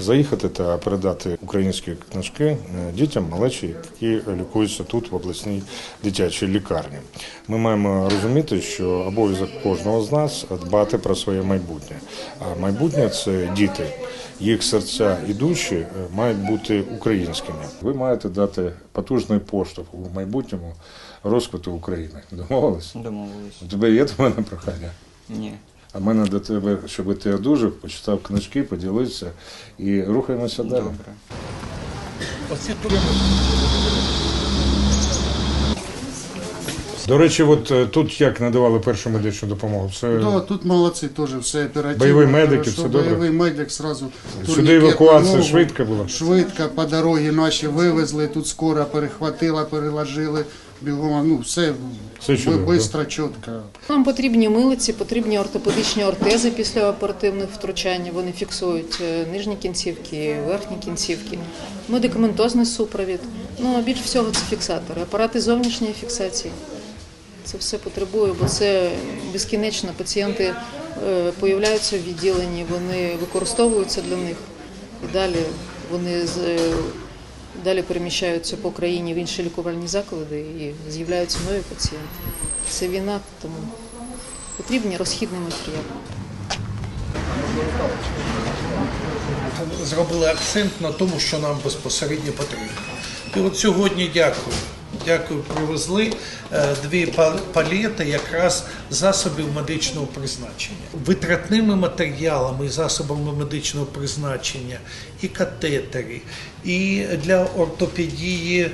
заїхати та передати українські книжки е, дітям малечі, які лікуються тут в обласній дитячій лікарні. Ми маємо розуміти, що обов'язок кожного з нас дбати про своє майбутнє. А майбутнє це діти. Їх серця і душі е, мають бути українськими. Ви маєте дати потужний поштовх у майбутньому розквіту України. Домовились? Домовились. У тебе є до мене прохання? Ні. А в мене до тебе, щоб ти одужав, почитав книжки, поділився і рухаємося далі. Добре. До речі, от е, тут як надавали першу медичну допомогу? Все Да, тут молодці теж, все оперативно. Бойовий медик, і все добре? Бойовий медик сразу. сюди турнікет евакуація ногу. швидка була. Швидко по дорогі наші вивезли, тут скоро перехватила, переложили. Бігом, ну все, Все чудово, швидко, чітко. Нам потрібні милиці, потрібні ортопедичні ортези після оперативних втручань. Вони фіксують е, нижні кінцівки, верхні кінцівки, медикаментозний супровід. Ну а більш всього це фіксатори, апарати зовнішньої фіксації. Це все потребує, бо це безкінечно. Пацієнти е, появляються в відділенні, вони використовуються для них і далі вони е, Далі переміщаються по країні в інші лікувальні заклади і з'являються нові пацієнти. Це війна, тому потрібні розхідні матеріали. зробили акцент на тому, що нам безпосередньо потрібно. І от сьогодні дякую. Дякую, привезли е, дві пал- палети якраз засобів медичного призначення. Витратними матеріалами і засобами медичного призначення, і катетери, і для ортопедії е,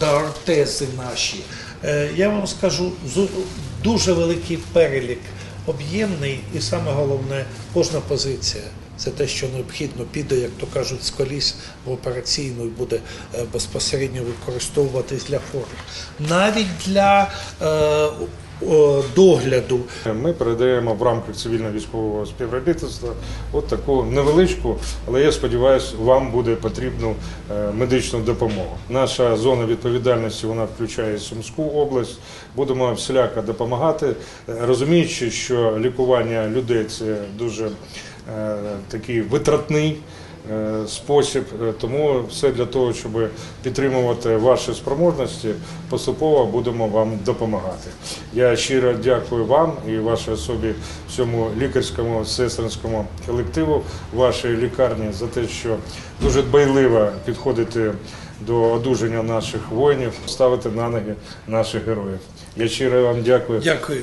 да, ортези наші. Е, Я вам скажу, дуже великий перелік об'ємний і саме головне кожна позиція. Це те, що необхідно піде, як то кажуть, з коліс в операційну і буде е, безпосередньо використовуватись для форм. Навіть для е, догляду Ми передаємо в рамках цивільно-військового співробітництва от таку невеличку, але я сподіваюся, вам буде потрібну е, медичну допомогу. Наша зона відповідальності вона включає Сумську область. Будемо всіляко допомагати, е, розуміючи, що лікування людей це дуже е, такий витратний. Е, Спосіб, Е, тому все для того, щоб підтримувати ваші спроможності, поступово будемо вам допомагати. Я щиро дякую вам і вашій особі, всьому лікарському сестринському колективу вашої лікарні за те, що дуже дбайливо підходите до одужання наших воїнів, ставити на ноги наших героїв. Я щиро вам дякую. дякую.